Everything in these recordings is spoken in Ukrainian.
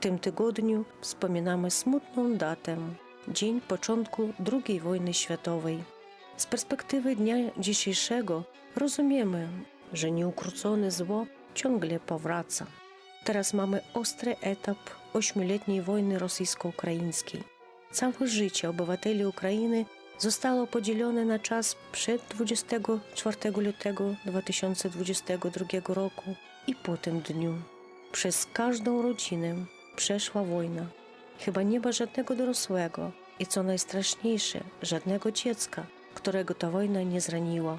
tym tygodniu wspominamy smutną datę dzień początku II wojny światowej. Z perspektywy dnia dzisiejszego rozumiemy, że nieukrócone zło ciągle powraca. Teraz mamy ostry etap ośmioletniej wojny rosyjsko-ukraińskiej. Całe życie obywateli Ukrainy zostało podzielone na czas przed 24 lutego 2022 roku i po tym dniu. Przez każdą rodzinę przeszła wojna. Chyba nie ma żadnego dorosłego i co najstraszniejsze, żadnego dziecka, którego ta wojna nie zraniła.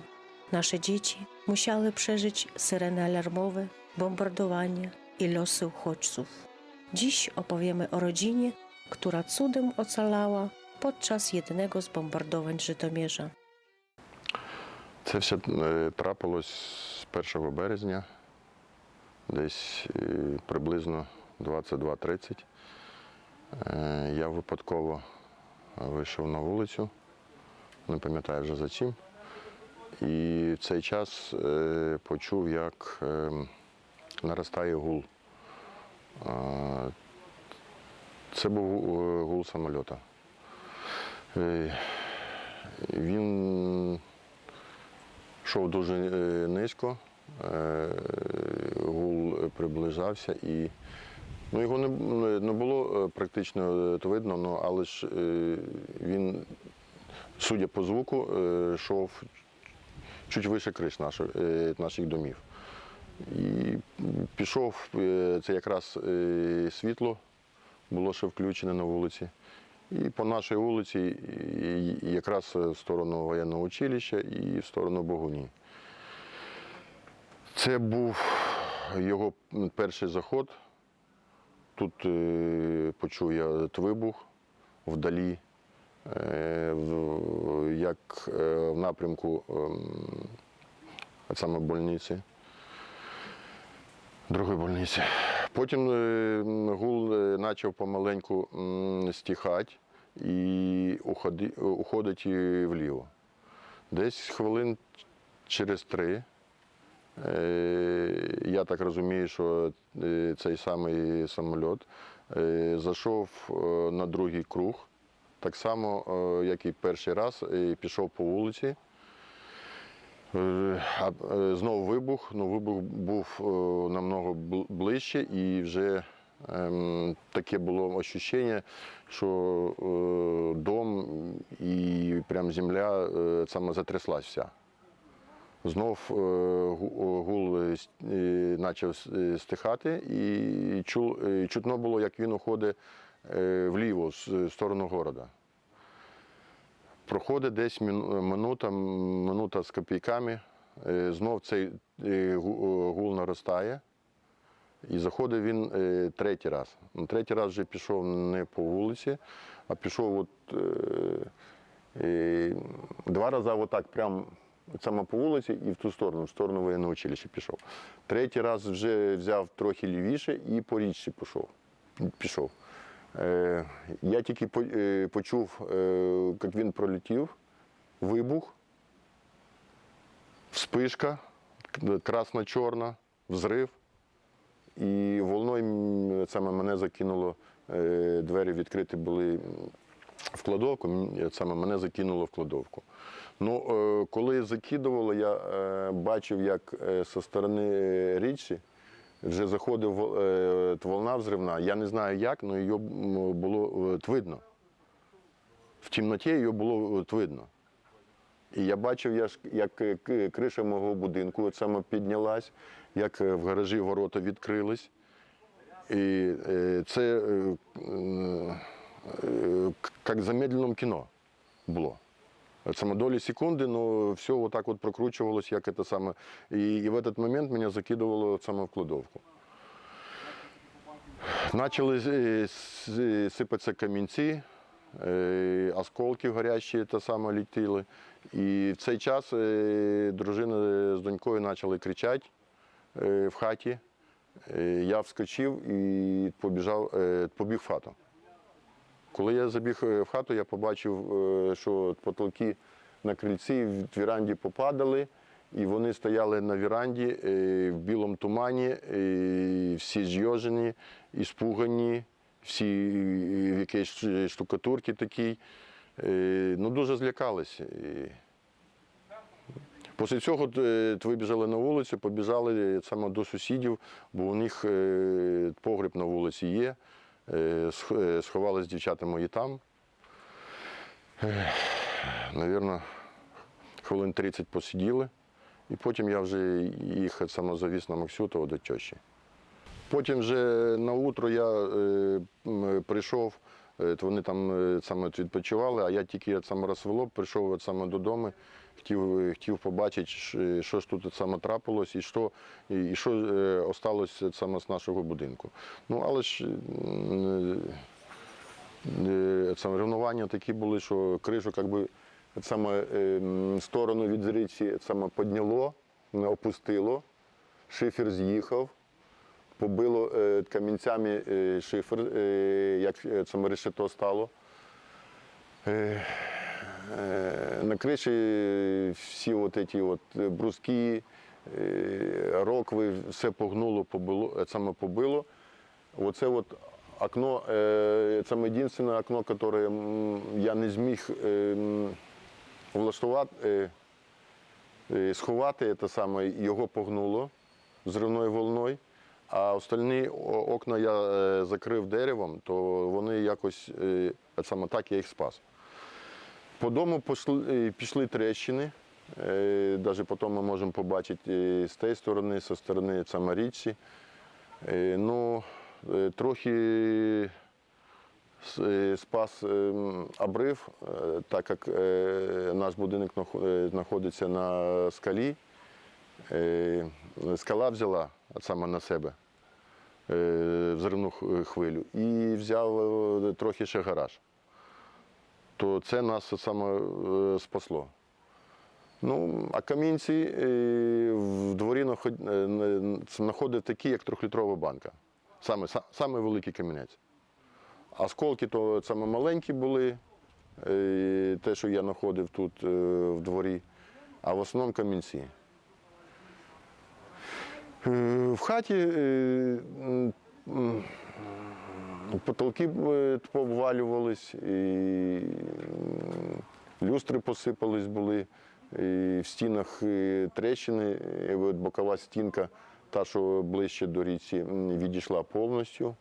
Nasze dzieci musiały przeżyć syreny alarmowe, bombardowania i losy uchodźców. Dziś opowiemy o rodzinie, która cudem ocalała podczas jednego z bombardowań Żytomierza. Це все е, трапилось з 1 березня, десь е, приблизно 22.30. Е, Я випадково вийшов на вулицю, не пам'ятаю вже за чим. І в цей час е, почув, як е, наростає гул. Це був гул самольота. Він йшов дуже низько, гул приближався і ну, його не, не було е, практично е, видно, ну, але ж е, він, судя по звуку, йшов чуть вище криш наших, наших домів. І пішов, це якраз світло було ще включене на вулиці. І по нашій вулиці якраз в сторону воєнного училища і в сторону Богуні. Це був його перший заход. Тут е, почув я вибух вдалі, е, як е, в напрямку ем, саме больниці, другої больниці. Потім гул почав помаленьку м, стихати і уходи, уходить вліво. Десь хвилин через три. Е, Я так розумію, що е, цей самий самоліт е, зайшов на другий круг, так само, як і перший раз, і пішов по вулиці. А знову вибух. Ну, вибух був намного ближче і вже ем, таке було відчуття, що дом і прям земля саме затряслась вся. Знов е, гул с- е, почав е, стихати, і чутно було, як він уходить вліво, з сторону города. Проходить десь минута, минута з копійками, знов цей гул наростає. І заходить він е, третій раз. Ну, Третій раз вже пішов не по вулиці, а пішов от, е, е, два рази отак, прям саме по вулиці і в ту сторону, в сторону воєнного училища пішов. Третій раз вже взяв трохи лівіше і по річці пішов. пішов. Е, я тільки е, почув, е, як він пролетів, вибух, вспишка, красно-чорна, взрив. І волною саме мене закинуло, е, двері відкриті були в кладовку, саме мене закинуло в кладовку. Ну, е, коли закидувало, я е, бачив, як е, зі сторони річці вже заходив вол- е, волна взривна. Я не знаю як, але її було видно. В темноті її було видно. І я бачив, як е, криша мого будинку саме піднялась, як е, в гаражі ворота відкрились. І е, це е, е, як в замедленому кіно було. От Саме долі секунди, ну все отак от прокручувалось, як це саме. І, і в этот момент мене закидувало саме в кладовку. Почали е, сипатися камінці, е, осколки горящі та саме літіли. І в цей час е, дружина з донькою почали кричати е, в хаті. Е, Я вскочив і побіжав, е, побіг в хату. Коли я забіг е, в хату, я побачив, е, що потолки на крильці в віранді попадали, і вони стояли на віранді е, в білому тумані, всі зйожені, іспугані, всі в якійсь штукатурці такій. Ну, дуже злякалися. Після цього вибіжали на вулицю, побіжали саме до сусідів, бо у них погріб на вулиці є. Е, з дівчатами Сховались дівчата мої там. Навірно, хвилин 30 посиділи, і потім я вже їх самозавісно Максютово до тещі. Потім вже на утро я е, прийшов, е, то вони там е, саме відпочивали, а я тільки от саме розвело, прийшов саме додому, хотів, е, хотів побачити, що ж тут саме трапилось і що, і, що е, осталось саме з нашого будинку. Ну, але ж е, саме рівнування такі були, що кришу якби саме е, сторону від зриці саме підняло, опустило, шифер з'їхав побило е, камінцями е, шифер, е, як е, саме решето стало. На криші всі от ці от бруски, рокви, все погнуло, побило, саме побило. Оце от окно, це єдине окно, яке я не зміг влаштувати, сховати, це саме, його погнуло зривною волною. А остальні окна я е, закрив деревом, то вони якось е, саме так я їх спас. По дому пішли, е, пішли тріщини. Навіть потім ми можемо побачити з тієї сторони, зі сторони саме річці. Е, Ну, трохи спас обрив, так як наш будинок знаходиться на скалі. Е, Скала взяла саме на себе е, взривну хвилю і взяв е, трохи ще гараж. То це нас саме спасло. Ну, а камінці в дворі наход- знаходив такі, як трьохлітрова банка. Саме, саме великий камінець. Осколки то саме маленькі були, те, що я знаходив тут в дворі, а в основному камінці. Е, В хаті е, потолки е, пообвалювались, і люстри посипались були, і в стінах тріщини, і бокова стінка, та, що ближче до річці, відійшла повністю.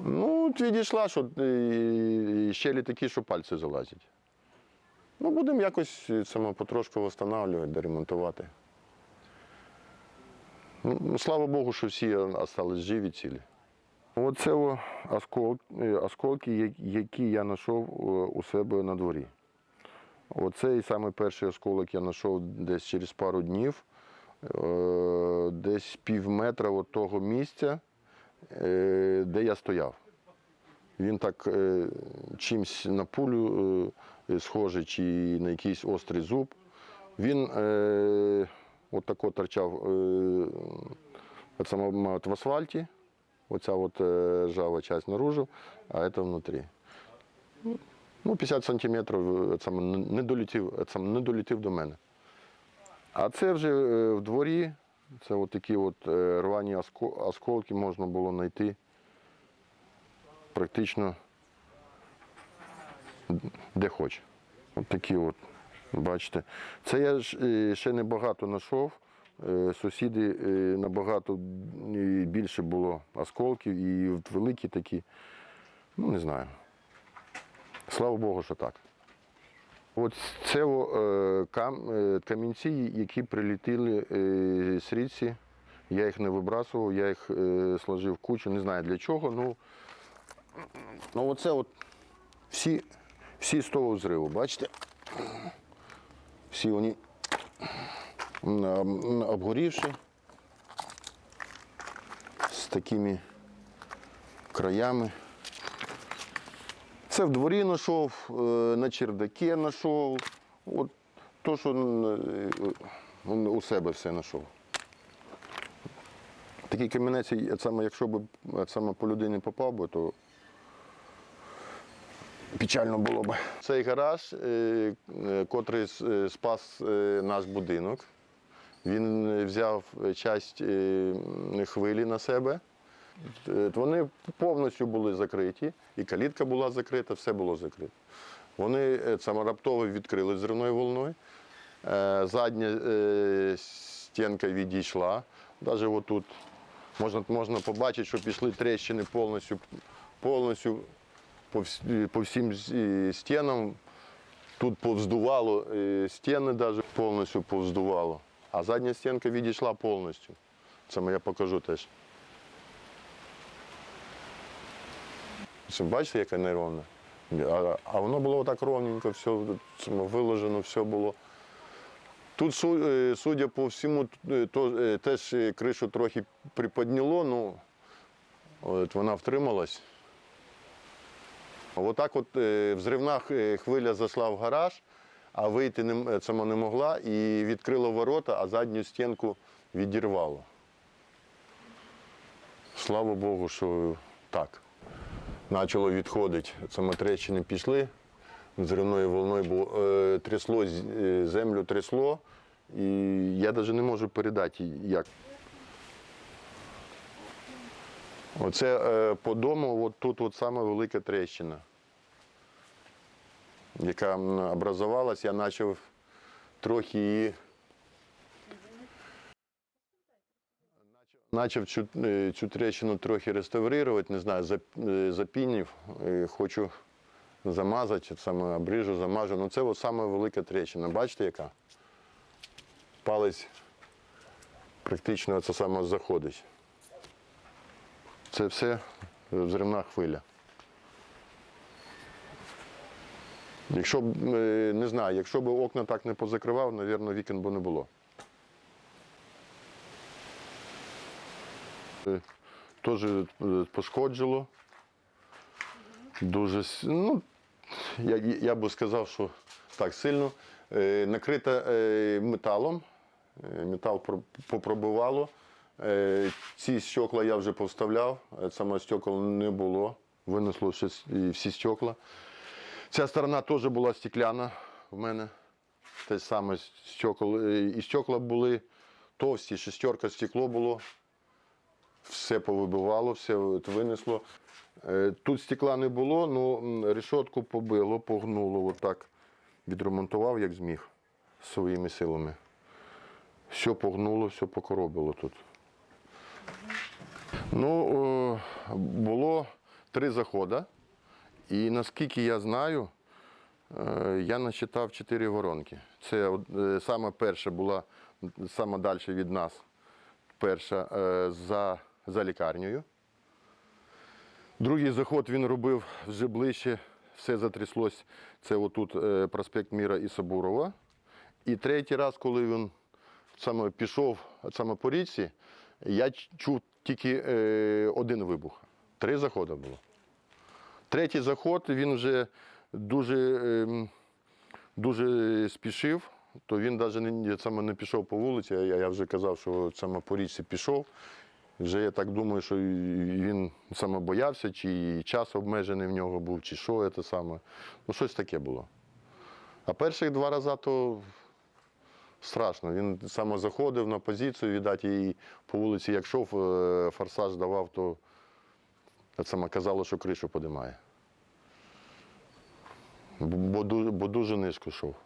Ну, відійшла, що е, щелі такі, що пальці залазять. Ну, будемо якось е, саме потрошку встановлювати, доремонтувати. Ну, слава Богу, що всі залишились живі цілі. Оце о е, осколки, які я знайшов е, у себе на дворі. Оцей самий перший осколок я знайшов десь через пару днів, е, десь пів метра від того місця, де я стояв. Він так чимсь на пулю схожий чи на якийсь острий зуб. Він от тако торчав е, от от в асфальті, оця от е, ржава часть наружу, а це внутрі. Ну, 50 сантиметрів е, саме не долетів, е, саме не долетів до мене. А це вже е, в дворі, це от такі от е, рвані осколки можна було знайти практично де хоч. От такі от, бачите. Це я е, ще небагато знайшов. Е, Сусіди е, набагато більше було осколків і великі такі. Ну, не знаю. Слава Богу, що так. От це о, кам, камінці, які прилетіли е, з річці. Я їх не вибрасував, я їх сложив кучу, не знаю для чого. Ну, ну оце от всі, всі з того взриву, бачите? Всі вони обгорівші з такими краями. Це в дворі знайшов, е, на чердаке знайшов. От то, що е, у себе все знайшов. Такий камінець, якщо б е, саме по людині попав би, то печально було б. Цей гараж, е, е, котрий е, спас наш будинок, він взяв часть хвилі на себе. Вони повністю були закриті, і калітка була закрита, все було закрито. Вони е, саме раптово відкрили зривною волною. Задня стінка відійшла. Навіть отут можна, можна побачити, що пішли тріщини повністю, повністю по, вс- по всім стінам. Тут повздувало стіни навіть повністю повздувало. А задня стінка відійшла повністю. Це я покажу теж. Бачите, яка неровна? А, воно було так ровненько, все виложено, все було. Тут, е, судя по всьому, е, е, теж кришу трохи приподняло, ну от вона втрималась. Отак от е, взривна хвиля зайшла в гараж, а вийти не, м- сама не могла і відкрила ворота, а задню стінку відірвало. Слава Богу, що так. Почало відходити. Самотрещини пішли взривною волною, бо е, трясло е, землю трясло, і я навіть не можу передати, як. Оце е, по дому, от тут от саме велика тріщина, яка образувалась, я почав трохи її. Почав цю, е, цю тріщину трохи реставрувати, не знаю, е, запінів. е, Хочу замазати, саме обріжу, замажу. Ну це от саме велика тріщина. Бачите, яка? Палець практично це саме заходить. Це все взривна хвиля. Якщо б, е, не знаю, якщо б окна так не позакривав, мабуть, вікон би не було. Е, Теж е, пошкоджило. Дуже, ну, я, я би сказав, що так сильно. Накрита металом, метал про- попробивало. Е, ці стекла я вже повставляв, саме стекол не було. Винесло ще всі стекла. Ця сторона теж була стекляна в мене. Те саме стекол. Е, І стекла були товсті, шестерка стекло було. Все повибивало, все винесло. Е, Тут стекла не було, але решетку побило, погнуло, отак відремонтував, як зміг, своїми силами. Все погнуло, все покоробило тут. Ну, е, було три заходи. І наскільки я знаю, е, я насчитав чотири воронки. Це е, саме перша була саме далі від нас. Перша е, за, за лікарнею. Другий заход він робив вже ближче, все затряслось. Це отут проспект Міра і Сабурова. І третій раз, коли він саме пішов саме по річці, я чув тільки один вибух. Три заходи було. Третій заход він вже дуже, ем, дуже спішив, то він навіть не, саме не пішов по вулиці, а я, вже казав, що саме по річці пішов. Вже я так думаю, що він саме боявся, чи час обмежений в нього був, чи що це саме. Ну, щось таке було. А перших два рази то страшно. Він саме заходив на позицію, віддать, і по вулиці, як йшов, е, форсаж давав, то це саме казало, що кришу подимає. Бо, бо, бо дуже низько йшов.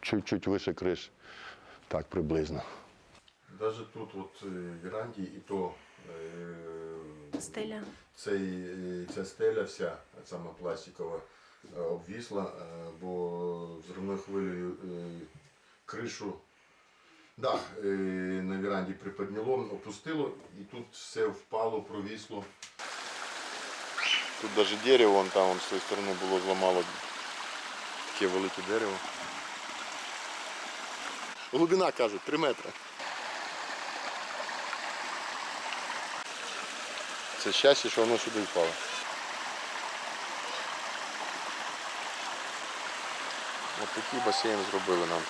Чуть-чуть вище криш. Так приблизно. Навіть тут, от в віранді, і то Стеля. цей, е, ця стеля вся, саме пластикова, е, обвісла, е, бо взривною хвилею е, кришу дах е, на віранді приподняло, опустило, і тут все впало, провісло. Тут навіть дерево вон там вон, з цієї сторони було зламало таке велике дерево. Глибина кажуть, 3 метри. Це щастя, що воно сюди впало. Ось такий басейн зробили нам.